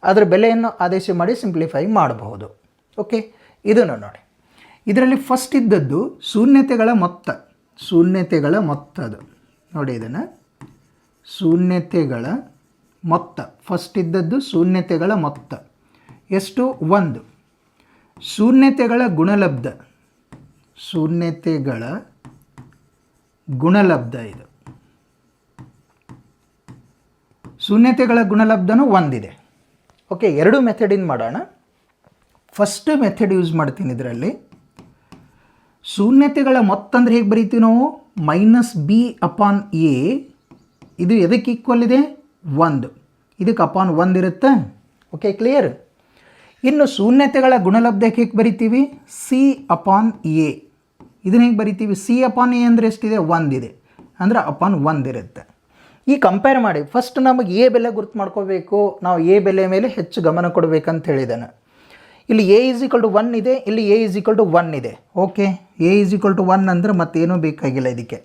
ಅದರ ಬೆಲೆಯನ್ನು ಆದೇಶ ಮಾಡಿ ಸಿಂಪ್ಲಿಫೈ ಮಾಡಬಹುದು. ಓಕೆ ಇದನ್ನು ನೋಡಿ. ಇದರಲ್ಲಿ ಫಸ್ಟ್ ಇದ್ದದ್ದು ಶೂನ್ಯತೆಗಳ ಮೊತ್ತ. ಶೂನ್ಯತೆಗಳ ಮೊತ್ತದು ನೋಡಿ ಇದನ್ನು. ಶೂನ್ಯತೆಗಳ ಮೊತ್ತ. ಫಸ್ಟ್ ಇದ್ದದ್ದು ಶೂನ್ಯತೆಗಳ ಮೊತ್ತ. ಎಷ್ಟು? ಒಂದು. ಶೂನ್ಯತೆಗಳ ಗುಣಲಬ್ಧ. ಶೂನ್ಯತೆಗಳ ಗುಣಲಬ್ಧ ಇದು. ಶೂನ್ಯತೆಗಳ ಗುಣಲಬ್ಧನೂ ಒಂದಿದೆ. ಓಕೆ ಎರಡು ಮೆಥಡಿಂದ ಮಾಡೋಣ. ಫಸ್ಟ್ ಮೆಥಡ್ ಯೂಸ್ ಮಾಡ್ತೀನಿ ಇದರಲ್ಲಿ. ಶೂನ್ಯತೆಗಳ ಮೊತ್ತ ಅಂದರೆ ಹೇಗೆ ಬರೀತೀವಿ ನಾವು? ಮೈನಸ್ ಬಿ ಅಪಾನ್ ಎ ಇದು ಎದಕ್ಕೆ ಈಕ್ವಲ್ ಇದೆ? ಒಂದು. ಇದಕ್ಕೆ ಅಪಾನ್ ಒಂದು ಇರುತ್ತೆ. ಓಕೆ ಕ್ಲಿಯರ್ ಇನ್ನು ಶೂನ್ಯತೆಗಳ ಗುಣಲಬ್ಧಕ್ಕೆ ಹೇಗೆ ಬರಿತೀವಿ? ಸಿ ಅಪಾನ್ ಎ ಇದನ್ನ ಹೇಗೆ ಬರಿತೀವಿ? ಸಿ ಅಪಾನ್ ಎ ಅಂದರೆ ಎಷ್ಟಿದೆ? ಒಂದಿದೆ ಅಂದರೆ ಅಪಾನ್ ಒಂದಿರುತ್ತೆ ಈ ಕಂಪೇರ್ ಮಾಡಿ. ಫಸ್ಟ್ ನಮಗೆ ಎ ಬೆಲೆ ಗುರುತು ಮಾಡ್ಕೋಬೇಕು. ನಾವು ಎ ಬೆಲೆ ಮೇಲೆ ಹೆಚ್ಚು ಗಮನ ಕೊಡಬೇಕಂತ ಹೇಳಿದ್ದಾನೆ ಇಲ್ಲಿ ಎ ಇಸ್ ಟು ಒನ್ ಇದೆ. ಇಲ್ಲಿ ಎ ಇಸ್ ಟು ಒನ್ ಇದೆ. Okay a is equal to one ಅಂದರೆ ಮತ್ತೇನೂ ಬೇಕಾಗಿಲ್ಲ ಇದಕ್ಕೆ.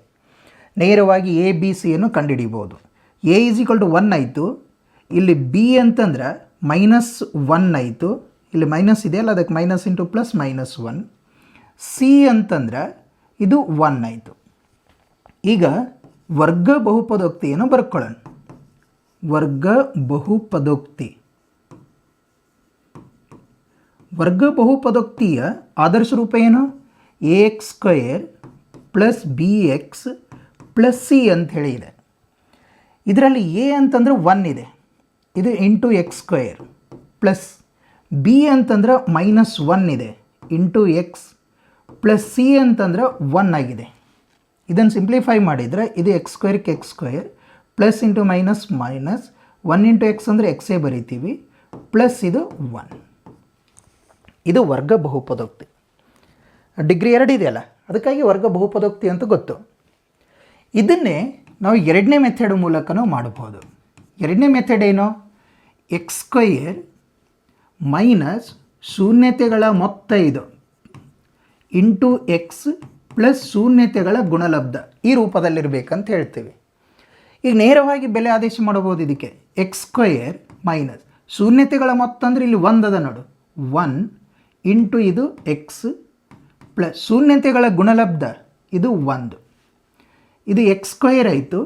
ನೇರವಾಗಿ ಎ ಬಿ ಸಿಯನ್ನು ಕಂಡುಹಿಡಿಬೋದು a is equal to one ಆಯಿತು. ಇಲ್ಲಿ ಬಿ ಅಂತಂದ್ರೆ ಮೈನಸ್ ಒನ್ ಆಯಿತು. ಇಲ್ಲಿ ಮೈನಸ್ ಇದೆ ಅಲ್ಲ? ಅದಕ್ಕೆ minus into plus minus one c ಅಂತಂದ್ರೆ ಇದು ಒನ್ ಆಯಿತು. ಈಗ ವರ್ಗ ಬಹುಪದೋಕ್ತಿಯನ್ನು ಬರ್ಕೊಳ್ಳೋಣ. ವರ್ಗ ಬಹುಪದೋಕ್ತಿ. ವರ್ಗ ಬಹುಪದೋಕ್ತಿಯ ಆದರ್ಶ ರೂಪ ಏನು? A x square plus b x plus c ಅಂತ ಹೇಳಿ ಇದೆ. ಇದರಲ್ಲಿ ಎ ಅಂತಂದ್ರೆ ಒನ್ ಇದೆ. ಇದು into x square plus b ಅಂತಂದ್ರೆ ಮೈನಸ್ ಒನ್ ಇದೆ. ಇಂಟು ಎಕ್ಸ್ ಪ್ಲಸ್ ಸಿ ಅಂತಂದ್ರೆ ಒನ್ ಆಗಿದೆ. ಇದನ್ನು ಸಿಂಪ್ಲಿಫೈ ಮಾಡಿದರೆ ಇದು ಎಕ್ಸ್ ಸ್ಕ್ವೇರ್ಗೆ x square plus into minus minus one into x ಅಂದರೆ ಎಕ್ಸೇ ಬರಿತೀವಿ. ಪ್ಲಸ್ ಇದು ಒನ್. ಇದು ವರ್ಗ ಬಹುಪದೋಕ್ತಿ. ಡಿಗ್ರಿ ಎರಡು ಇದೆಯಲ್ಲ? ಅದಕ್ಕಾಗಿ ವರ್ಗ ಬಹುಪದೋಕ್ತಿ ಅಂತ ಗೊತ್ತು. ಇದನ್ನೇ ನಾವು ಎರಡನೇ ಮೆಥಡ್ ಮೂಲಕನೂ ಮಾಡಬಹುದು. ಎರಡನೇ ಮೆಥಡ್ ಏನು? ಎಕ್ಸ್ ಸ್ಕ್ವಯರ್ ಮೈನಸ್ ಶೂನ್ಯತೆಗಳ ಮೊತ್ತ ಇದು. ಇಂಟು ಎಕ್ಸ್ ಪ್ಲಸ್ ಶೂನ್ಯತೆಗಳ ಗುಣಲಬ್ಧ ಈ ರೂಪದಲ್ಲಿರಬೇಕಂತ ಹೇಳ್ತೀವಿ. ಈಗ ನೇರವಾಗಿ ಬೆಲೆ ಆದೇಶ ಮಾಡಬಹುದು ಇದಕ್ಕೆ. ಎಕ್ಸ್ ಸ್ಕ್ವಯರ್ ಮೈನಸ್ ಶೂನ್ಯತೆಗಳ ಮೊತ್ತ ಅಂದರೆ ಇಲ್ಲಿ ಒಂದದ ನೋಡು. ಒನ್ ಇಂಟು ಇದು ಎಕ್ಸ್ ಪ್ಲಸ್ ಶೂನ್ಯತೆಗಳ ಗುಣಲಬ್ಧ ಇದು ಒಂದು. ಇದು ಎಕ್ಸ್ ಸ್ಕ್ವೇರ್ ಆಯಿತು.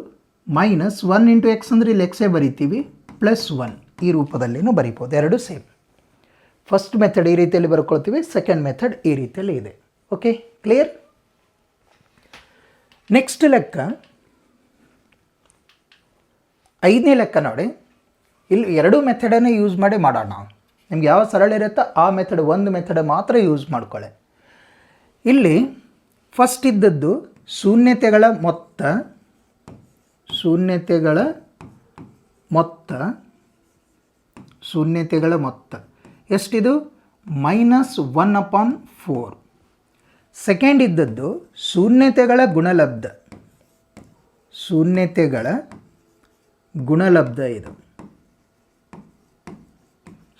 ಮೈನಸ್ ಒನ್ ಇಂಟು ಎಕ್ಸ್ ಅಂದರೆ ಇಲ್ಲಿ ಎಕ್ಸೇ ಬರಿತೀವಿ. ಪ್ಲಸ್ ಒನ್ ಈ ರೂಪದಲ್ಲಿನೂ ಬರಿಬೋದು. ಎರಡು ಸೇಮ್ ಫಸ್ಟ್ ಮೆಥಡ್ ಈ ರೀತಿಯಲ್ಲಿ ಬರ್ಕೊಳ್ತೀವಿ. ಸೆಕೆಂಡ್ ಮೆಥಡ್ ಈ ರೀತಿಯಲ್ಲಿ ಇದೆ. ಓಕೆ ಕ್ಲಿಯರ್ ನೆಕ್ಸ್ಟ್ ಲೆಕ್ಕ. ಐದನೇ ಲೆಕ್ಕ ನೋಡಿ. ಇಲ್ಲಿ ಎರಡು ಮೆಥಡನ್ನು ಯೂಸ್ ಮಾಡಿ ಮಾಡೋಣ. ನಿಮ್ಗೆ ಯಾವ ಸರಳ ಇರುತ್ತೋ ಆ ಮೆಥಡ್ ಒಂದು ಮೆಥಡ್ ಮಾತ್ರ ಯೂಸ್ ಮಾಡ್ಕೊಳ್ಳೆ. ಇಲ್ಲಿ ಫಸ್ಟ್ ಇದ್ದದ್ದು ಶೂನ್ಯತೆಗಳ ಮೊತ್ತ ಶೂನ್ಯತೆಗಳ ಮೊತ್ತ ಶೂನ್ಯತೆಗಳ ಮೊತ್ತ. ಎಷ್ಟಿದು? Minus one upon four. Second ಇದ್ದದ್ದು ಶೂನ್ಯತೆಗಳ ಗುಣಲಬ್ಧ. ಶೂನ್ಯತೆಗಳ ಗುಣಲಬ್ಧ ಇದು.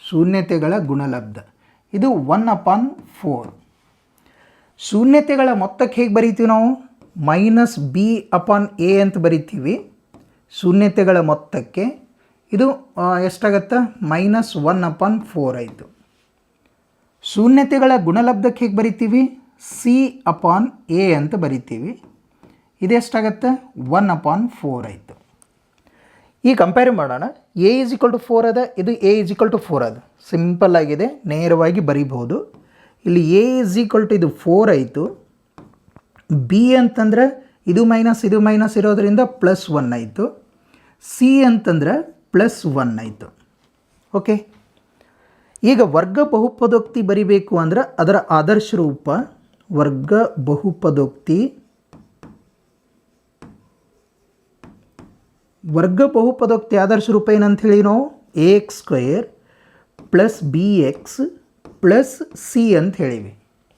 ಶೂನ್ಯತೆಗಳ ಗುಣಲಬ್ಧ. ಇದು ಒನ್ ಅಪಾನ್ ಫೋರ್. ಶೂನ್ಯತೆಗಳ ಮೊತ್ತಕ್ಕೆ ಹೇಗೆ ಬರೀತೀವಿ ನಾವು? ಮೈನಸ್ ಬಿ ಅಪಾನ್ ಎ ಅಂತ ಬರಿತೀವಿ. ಶೂನ್ಯತೆಗಳ ಮೊತ್ತಕ್ಕೆ. ಇದು ಎಷ್ಟಾಗತ್ತೆ? ಮೈನಸ್ ಒನ್ ಅಪಾನ್ ಫೋರ್ ಆಯಿತು. ಶೂನ್ಯತೆಗಳ ಗುಣಲಬ್ಧಕ್ಕೆ ಹೇಗೆ ಬರಿತೀವಿ? ಸಿ ಅಪಾನ್ ಎ ಅಂತ ಬರಿತೀವಿ. ಇದೆಷ್ಟಾಗತ್ತೆ ಒನ್ ಅಪಾನ್ ಫೋರ್ ಆಯಿತು. ಈ ಕಂಪೇರ್ ಮಾಡೋಣ. A is equal to four ಅದ, ಇದು a is equal to four ಅದ. ಸಿಂಪಲ್ ಆಗಿದೆ, ನೇರವಾಗಿ ಬರಿಬೋದು ಇಲ್ಲಿ ಎ ಇಸ್ ಈಕ್ವಲ್ ಟು ಇದು ಫೋರ್ ಆಯಿತು. ಬಿ ಅಂತಂದ್ರೆ ಇದು ಮೈನಸ್ ಇದು ಮೈನಸ್ ಇರೋದರಿಂದ ಪ್ಲಸ್ ಒನ್ ಆಯಿತು. ಸಿ ಅಂತಂದ್ರೆ ಪ್ಲಸ್ ಒನ್ ಆಯಿತು. ಓಕೆ ಈಗ ವರ್ಗ ಬಹುಪದೋಕ್ತಿ ಬರಿಬೇಕು ಅಂದರೆ ಅದರ ಆದರ್ಶ ರೂಪ ವರ್ಗ ಬಹುಪದೋಕ್ತಿ ವರ್ಗ ಬಹುಪದೋಕ್ತಿ ಆದರ್ಶ ರೂಪ ಏನಂತ ಹೇಳಿ ನಾವು? A x square plus b x plus c ಅಂತ ಹೇಳಿವಿ.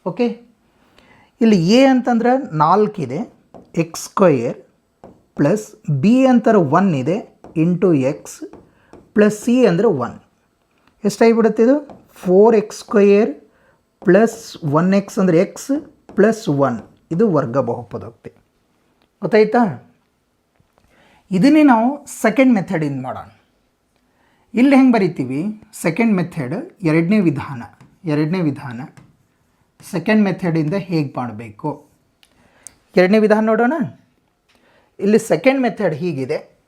ಓಕೆ ಇಲ್ಲಿ ಎ ಅಂತಂದ್ರೆ ಇದೆ ಎಕ್ಸ್ ಸ್ಕ್ವಯರ್ ಪ್ಲಸ್ ಬಿ ಅಂತಾರೆ ಒನ್ ಇದೆ ಇಂಟು ಎಕ್ಸ್ ಪ್ಲಸ್ ಸಿ ಅಂದರೆ ಒನ್ ಎಷ್ಟಾಗಿಬಿಡುತ್ತೆ ಇದು? Four x square plus one x ಅಂದರೆ ಎಕ್ಸ್ ಪ್ಲಸ್ ಒನ್ ಇದು ವರ್ಗ ಬಹುಪದೋಕ್ತಿ. ಗೊತ್ತಾಯ್ತಾ? ಇದನ್ನೇ ನಾವು ಸೆಕೆಂಡ್ ಮೆಥಡಿಂದ ಮಾಡೋಣ. ಇಲ್ಲಿ ಹೆಂಗೆ ಬರಿತೀವಿ? ಸೆಕೆಂಡ್ ಮೆಥಡ್ ಎರಡನೇ ವಿಧಾನ ಎರಡನೇ ವಿಧಾನ. ಸೆಕೆಂಡ್ ಮೆಥಡಿಂದ ಹೇಗೆ ಮಾಡಬೇಕು? ಎರಡನೇ ವಿಧಾನ ನೋಡೋಣ. ಇಲ್ಲಿ ಸೆಕೆಂಡ್ ಮೆಥಡ್ ಹೀಗಿದೆ.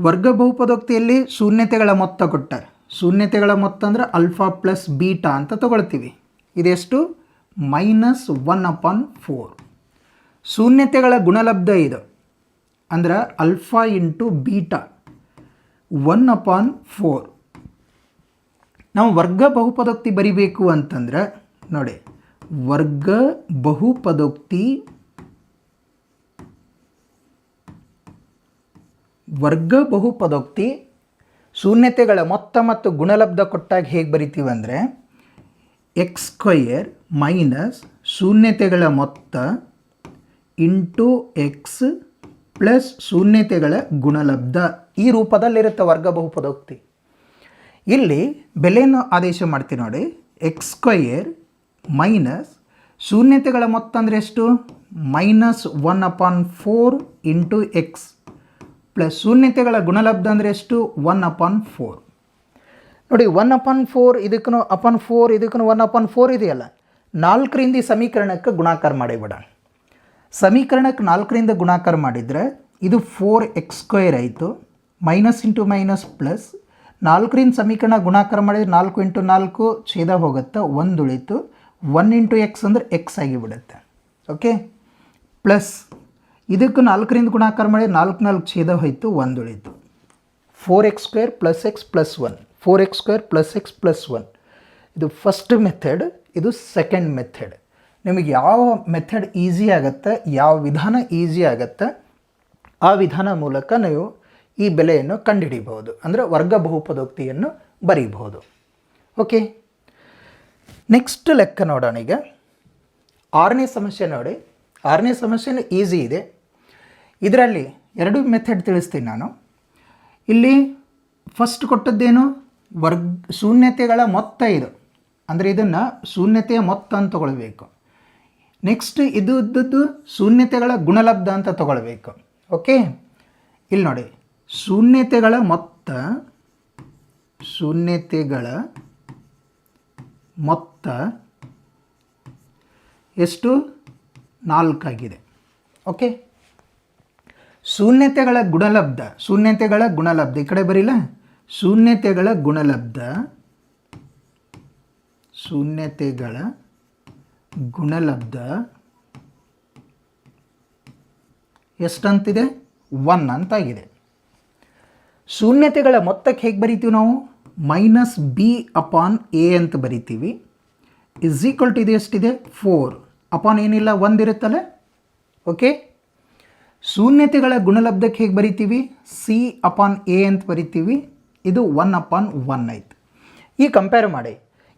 ವರ್ಗ ಬಹುಪದೋಕ್ತಿಯಲ್ಲಿ ಶೂನ್ಯತೆಗಳ ಮೊತ್ತ ಕೊಟ್ಟಾರೆ. ಶೂನ್ಯತೆಗಳ ಮೊತ್ತ ಅಂದ್ರೆ ಅಲ್ಫಾ ಪ್ಲಸ್ ಬೀಟಾ ಅಂತ ತಗೊಳ್ತೀವಿ. ಇದೆಷ್ಟು? ಮೈನಸ್ ಒನ್ ಅಪಾನ್ ಫೋರ್ ಶೂನ್ಯತೆಗಳ ಗುಣಲಬ್ಧ ಇದು. ಅಂದ್ರೆ alpha into beta one upon four ನಾವು ವರ್ಗ ಬಹುಪದೋಕ್ತಿ ಬರಿಬೇಕು ಅಂತಂದ್ರೆ ನೋಡಿ, ವರ್ಗ ಬಹುಪದೋಕ್ತಿ ವರ್ಗ ಬಹುಪದೋಕ್ತಿ, ಶೂನ್ಯತೆಗಳ ಮೊತ್ತ ಮತ್ತು ಗುಣಲಬ್ಧ ಕೊಟ್ಟಾಗ ಹೇಗೆ ಬರಿತೀವಿ ಅಂದರೆ ಎಕ್ಸ್ ಸ್ಕ್ವಯರ್ ಮೈನಸ್ ಶೂನ್ಯತೆಗಳ ಮೊತ್ತ ಇಂಟು ಎಕ್ಸ್ ಪ್ಲಸ್ ಶೂನ್ಯತೆಗಳ ಗುಣಲಬ್ಧ ಈ ರೂಪದಲ್ಲಿರುತ್ತೆ ವರ್ಗ ಬಹುಪದೋಕ್ತಿ. ಇಲ್ಲಿ ಬೆಲೆಯನ್ನು ಆದೇಶ ಮಾಡ್ತೀವಿ ನೋಡಿ ಎಕ್ಸ್ ಸ್ಕ್ವಯರ್ ಮೈನಸ್ ಶೂನ್ಯತೆಗಳ ಮೊತ್ತ ಅಂದರೆ ಎಷ್ಟು? Minus one upon four into x. Plus ಶೂನ್ಯತೆಗಳ ಗುಣಲಬ್ಧ ಅಂದರೆ ಎಷ್ಟು? One upon four. ನೋಡಿ, ಒನ್ ಅಪಾನ್ ಫೋರ್ ಇದಕ್ಕೂ ಅಪಾನ್ ಫೋರ್ ಇದಕ್ಕೂ ಒನ್ ಅಪಾನ್ ಫೋರ್ ಇದೆಯಲ್ಲ. ನಾಲ್ಕರಿಂದ ಸಮೀಕರಣಕ್ಕೆ ಗುಣಾಕಾರ ಮಾಡಿಬಿಡ ಸಮೀಕರಣಕ್ಕೆ ನಾಲ್ಕರಿಂದ ಗುಣಾಕಾರ ಮಾಡಿದರೆ ಇದು ಫೋರ್ ಎಕ್ಸ್ ಸ್ಕ್ವೇರ್ ಆಯಿತು. ಮೈನಸ್ ಇಂಟು ಮೈನಸ್ ಪ್ಲಸ್ ನಾಲ್ಕರಿಂದ ಸಮೀಕರಣ ಗುಣಾಕಾರ ಮಾಡಿದರೆ ನಾಲ್ಕು ಇಂಟು ನಾಲ್ಕು, ಛೇದ ಹೋಗುತ್ತೆ ಒಂದು ಉಳಿತು ಒನ್ ಇಂಟು ಎಕ್ಸ್ ಅಂದರೆ ಎಕ್ಸ್ ಆಗಿಬಿಡುತ್ತೆ. ಓಕೆ ಪ್ಲಸ್ ಇದಕ್ಕೆ ನಾಲ್ಕರಿಂದ ಗುಣಾಕಾರ ಮಾಡಿ ನಾಲ್ಕು ನಾಲ್ಕು ಛೇದ ಹೋಯಿತು, ಒಂದು ಉಳಿತು. Four x square plus x plus one four x square plus x plus one ಇದು ಫಸ್ಟ್ ಮೆಥಡ್ ಇದು ಸೆಕೆಂಡ್ ಮೆಥಡ್ ನಿಮಗೆ ಯಾವ ಮೆಥಡ್ ಈಸಿ ಆಗುತ್ತೆ, ಯಾವ ವಿಧಾನ ಈಸಿ ಆಗುತ್ತೆ, ಆ ವಿಧಾನ ಮೂಲಕ ನೀವು ಈ ಬೆಲೆಯನ್ನು ಕಂಡುಹಿಡಿಬಹುದು. ಅಂದರೆ ವರ್ಗ ಬಹುಪದೋಕ್ತಿಯನ್ನು ಬರೀಬಹುದು. ಓಕೆ ನೆಕ್ಸ್ಟ್ ಲೆಕ್ಕ ನೋಡೋಣ ಈಗ. ಆರನೇ ಸಮಸ್ಯೆ ನೋಡಿ. ಆರನೇ ಸಮಸ್ಯೆನೂ ಈಸಿ ಇದೆ. ಇದರಲ್ಲಿ ಎರಡು ಮೆಥಡ್ ತಿಳಿಸ್ತೀನಿ ನಾನು. ಇಲ್ಲಿ ಫಸ್ಟ್ ಕೊಟ್ಟದ್ದೇನು? ವರ್ಗ, ಶೂನ್ಯತೆಗಳ ಮೊತ್ತ ಇದು. ಅಂದರೆ ಇದನ್ನು ಶೂನ್ಯತೆಯ ಮೊತ್ತ ಅಂತ ತಗೊಳ್ಬೇಕು. ನೆಕ್ಸ್ಟ್ ಇದು ಇದ್ದದ್ದು ಶೂನ್ಯತೆಗಳ ಗುಣಲಬ್ಧ ಅಂತ ತಗೊಳ್ಬೇಕು. ಓಕೆ ಇಲ್ಲಿ ನೋಡಿ. ಶೂನ್ಯತೆಗಳ ಮೊತ್ತ ಶೂನ್ಯತೆಗಳ ಮೊತ್ತ ಎಷ್ಟು? ನಾಲ್ಕಾಗಿದೆ. ಓಕೆ ಶೂನ್ಯತೆಗಳ ಗುಣಲಬ್ಧ ಶೂನ್ಯತೆಗಳ ಗುಣಲಬ್ಧ, ಈ ಕಡೆ ಬರೀಲ್ಲ ಶೂನ್ಯತೆಗಳ ಗುಣಲಬ್ಧ ಶೂನ್ಯತೆಗಳ ಗುಣಲಬ್ಧ ಎಷ್ಟಂತಿದೆ? ಒನ್ ಅಂತಾಗಿದೆ. ಶೂನ್ಯತೆಗಳ ಮೊತ್ತಕ್ಕೆ ಹೇಗೆ ಬರಿತೀವಿ ನಾವು? ಮೈನಸ್ ಬಿ ಅಪಾನ್ ಎ ಅಂತ ಬರಿತೀವಿ. ಇಸ್ ಈಕ್ವಲ್ ಟು ಇದು ಎಷ್ಟಿದೆ ಫೋರ್ ಅಪಾನ್ ಏನಿಲ್ಲ ಒಂದಿರುತ್ತಲ್ಲ ಓಕೆ ಶೂನ್ಯತೆಗಳ ಗುಣಲಬ್ಧಕ್ಕೆ ಹೇಗೆ ಬರಿತೀವಿ? ಸಿ ಅಪಾನ್ ಎ ಅಂತ ಬರಿತೀವಿ. ಇದು ಒನ್ ಅಪಾನ್ ಒನ್ ಆಯಿತು. ಈ ಕಂಪೇರ್ ಮಾಡಿ.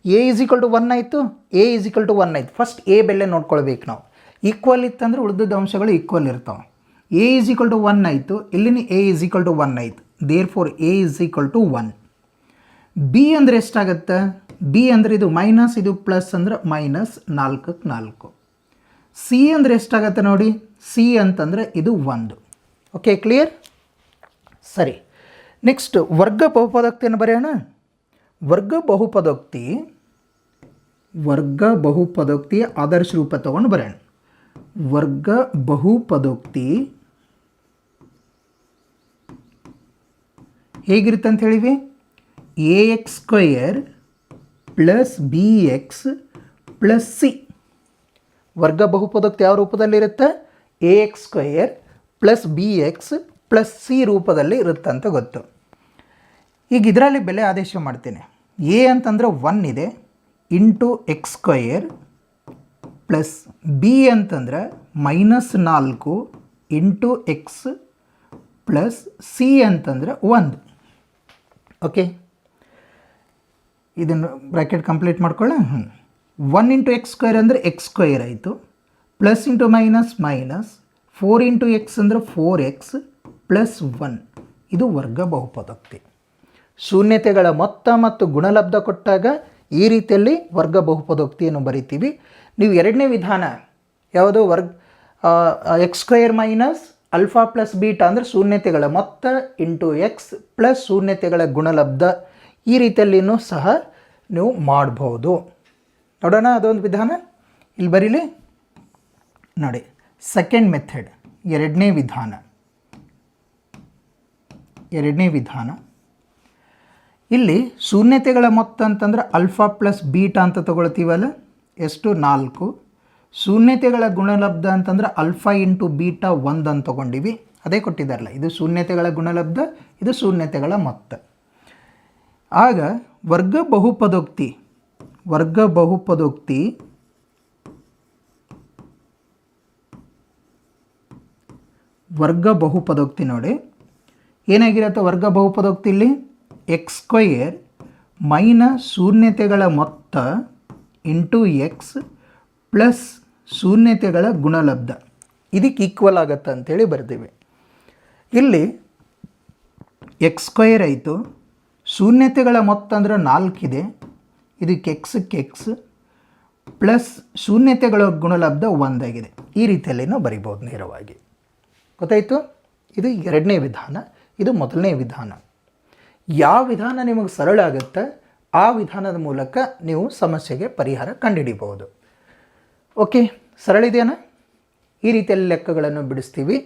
A is equal to one ಆಯಿತು. A is equal to one ಆಯಿತು. ಫಸ್ಟ್ ಎ ಬೆಲೆ ನೋಡ್ಕೊಳ್ಬೇಕು ನಾವು. ಈಕ್ವಲ್ ಇತ್ತಂದ್ರೆ ಉಳಿದದ ಅಂಶಗಳು ಈಕ್ವಲ್ ಇರ್ತಾವೆ. A is equal to one ಆಯಿತು. ಇಲ್ಲಿನ a is equal to one ಆಯಿತು. Therefore a is equal to one b ಅಂದರೆ ಎಷ್ಟಾಗತ್ತೆ? ಬಿ ಅಂದರೆ ಇದು ಮೈನಸ್ ಇದು ಪ್ಲಸ್ ಅಂದ್ರೆ ಮೈನಸ್ ನಾಲ್ಕಕ್ಕೆ ನಾಲ್ಕು. ಸಿ ಅಂದರೆ ಎಷ್ಟಾಗತ್ತೆ ನೋಡಿ? ಸಿ ಅಂತಂದರೆ ಇದು ಒಂದು. ಓಕೆ ಕ್ಲಿಯರ್ ಸರಿ. ನೆಕ್ಸ್ಟ್ ವರ್ಗ ಬಹುಪದೋಕ್ತಿಯನ್ನು ಬರೆಯೋಣ. ವರ್ಗ ಬಹುಪದೋಕ್ತಿ ವರ್ಗ ಬಹುಪದೋಕ್ತಿ ಆದರ್ಶ ರೂಪ ತಗೊಂಡು ಬರೆಯೋಣ. ವರ್ಗ ಬಹುಪದೋಕ್ತಿ ಹೇಗಿರುತ್ತೆ ಅಂತ ಹೇಳಿವಿ? A x square plus b x plus c. ವರ್ಗ ಬಹುಪದಕ್ಕೆ ಯಾವ ರೂಪದಲ್ಲಿರುತ್ತೆ? A x square plus b x plus c ರೂಪದಲ್ಲಿ ಇರುತ್ತೆ ಅಂತ ಗೊತ್ತು. ಈಗ ಇದರಲ್ಲಿ ಬೆಲೆ ಆದೇಶ ಮಾಡ್ತೇನೆ. ಎ ಅಂತಂದರೆ ಒನ್ ಇದೆ, into x square plus b ಅಂತಂದ್ರೆ ಮೈನಸ್ ನಾಲ್ಕು ಇಂಟು ಎಕ್ಸ್ ಪ್ಲಸ್ ಸಿ ಅಂತಂದ್ರೆ ಒಂದು. ಓಕೆ? ಇದನ್ನು ಬ್ರ್ಯಾಕೆಟ್ ಕಂಪ್ಲೀಟ್ ಮಾಡ್ಕೊಳ್ಳ ಹ್ಞೂ ಒನ್ ಇಂಟು ಎಕ್ಸ್ ಸ್ಕ್ವೇರ್ ಅಂದರೆ ಎಕ್ಸ್ ಸ್ಕ್ವೇರ್ ಆಯಿತು. Plus into minus minus four into x ಅಂದರೆ ಫೋರ್ ಎಕ್ಸ್ ಪ್ಲಸ್ ಒನ್. ಇದು ವರ್ಗ ಬಹುಪದೋಕ್ತಿ. ಶೂನ್ಯತೆಗಳ ಮೊತ್ತ ಮತ್ತು ಗುಣಲಬ್ಧ ಕೊಟ್ಟಾಗ ಈ ರೀತಿಯಲ್ಲಿ ವರ್ಗ ಬಹುಪದೋಕ್ತಿಯನ್ನು ಬರಿತೀವಿ. ನೀವು ಎರಡನೇ ವಿಧಾನ, ಯಾವುದು? ವರ್ಗ x square minus alpha plus beta ಅಂದರೆ ಶೂನ್ಯತೆಗಳ ಮೊತ್ತ ಇಂಟು ಎಕ್ಸ್ ಪ್ಲಸ್ ಶೂನ್ಯತೆಗಳ ಗುಣಲಬ್ಧ. ಈ ರೀತಿಯಲ್ಲಿಯೂ ಸಹ ನೀವು ಮಾಡ್ಬೋದು. ನೋಡೋಣ ಅದೊಂದು ವಿಧಾನ. ಇಲ್ಲಿ ಬರೀಲಿ. ನೋಡಿ ಸೆಕೆಂಡ್ ಮೆಥಡ್ ಎರಡನೇ ವಿಧಾನ. ಎರಡನೇ ವಿಧಾನ. ಇಲ್ಲಿ ಶೂನ್ಯತೆಗಳ ಮೊತ್ತ ಅಂತಂದ್ರೆ ಅಲ್ಫಾ ಪ್ಲಸ್ ಬೀಟಾ ಅಂತ ತಗೊಳ್ತೀವಲ್ಲ? ಎಷ್ಟು? ನಾಲ್ಕು. ಶೂನ್ಯತೆಗಳ ಗುಣಲಬ್ಧ ಅಂತಂದ್ರೆ ಅಲ್ಫಾ ಇಂಟು ಬೀಟಾ ಒಂದು ಅಂತ ತಗೊಂಡಿವಿ. ಅದೇ ಕೊಟ್ಟಿದ್ದಾರಲ್ಲ, ಇದು ಶೂನ್ಯತೆಗಳ ಗುಣಲಬ್ಧ, ಇದು ಶೂನ್ಯತೆಗಳ ಮೊತ್ತ. ಆಗ ವರ್ಗ ಬಹುಪದೋಕ್ತಿ ವರ್ಗ ಬಹುಪದೋಕ್ತಿ ವರ್ಗ ಬಹುಪದೋಕ್ತಿ ನೋಡಿ. ಏನಾಗಿರತ್ತೆ ವರ್ಗ ಬಹುಪದೋಕ್ತಿ ಇಲ್ಲಿ? ಎಕ್ಸ್ ಸ್ಕ್ವಯರ್ ಮೈನಸ್ ಶೂನ್ಯತೆಗಳ ಮೊತ್ತ ಇಂಟು ಎಕ್ಸ್ ಪ್ಲಸ್ ಶೂನ್ಯತೆಗಳ ಗುಣಲಬ್ಧ. ಇದಕ್ಕೆ ಈಕ್ವಲ್ ಆಗತ್ತೆ ಅಂತೇಳಿ ಬರ್ತೀವಿ ಇಲ್ಲಿ ಎಕ್ಸ್ ಸ್ಕ್ವಯರ್ ಆಯಿತು. ಶೂನ್ಯತೆಗಳ ಮೊತ್ತ ಅಂದರೆ ನಾಲ್ಕಿದೆ. ಇದಕ್ಕೆ ಎಕ್ಸಕ್ಕೆ ಕೆಕ್ಸ್ ಪ್ಲಸ್ ಶೂನ್ಯತೆಗಳ ಗುಣಲಬ್ಧ ಒಂದಾಗಿದೆ. ಈ ರೀತಿಯಲ್ಲಿ ನಾವು ಬರಿಬೋದು ನೇರವಾಗಿ. ಗೊತ್ತಾಯಿತು? ಇದು ಎರಡನೇ ವಿಧಾನ, ಇದು ಮೊದಲನೇ ವಿಧಾನ. ಯಾವ ವಿಧಾನ ನಿಮಗೆ ಸರಳ ಆಗುತ್ತೆ, ಆ ವಿಧಾನದ ಮೂಲಕ ನೀವು ಸಮಸ್ಯೆಗೆ ಪರಿಹಾರ ಕಂಡುಹಿಡಿಬಹುದು ಓಕೆ, ಸರಳ ಇದೆಯಾ ಈ ರೀತಿಯಲ್ಲಿ ಲೆಕ್ಕಗಳನ್ನು ಬಿಡಿಸ್ತೀವಿ.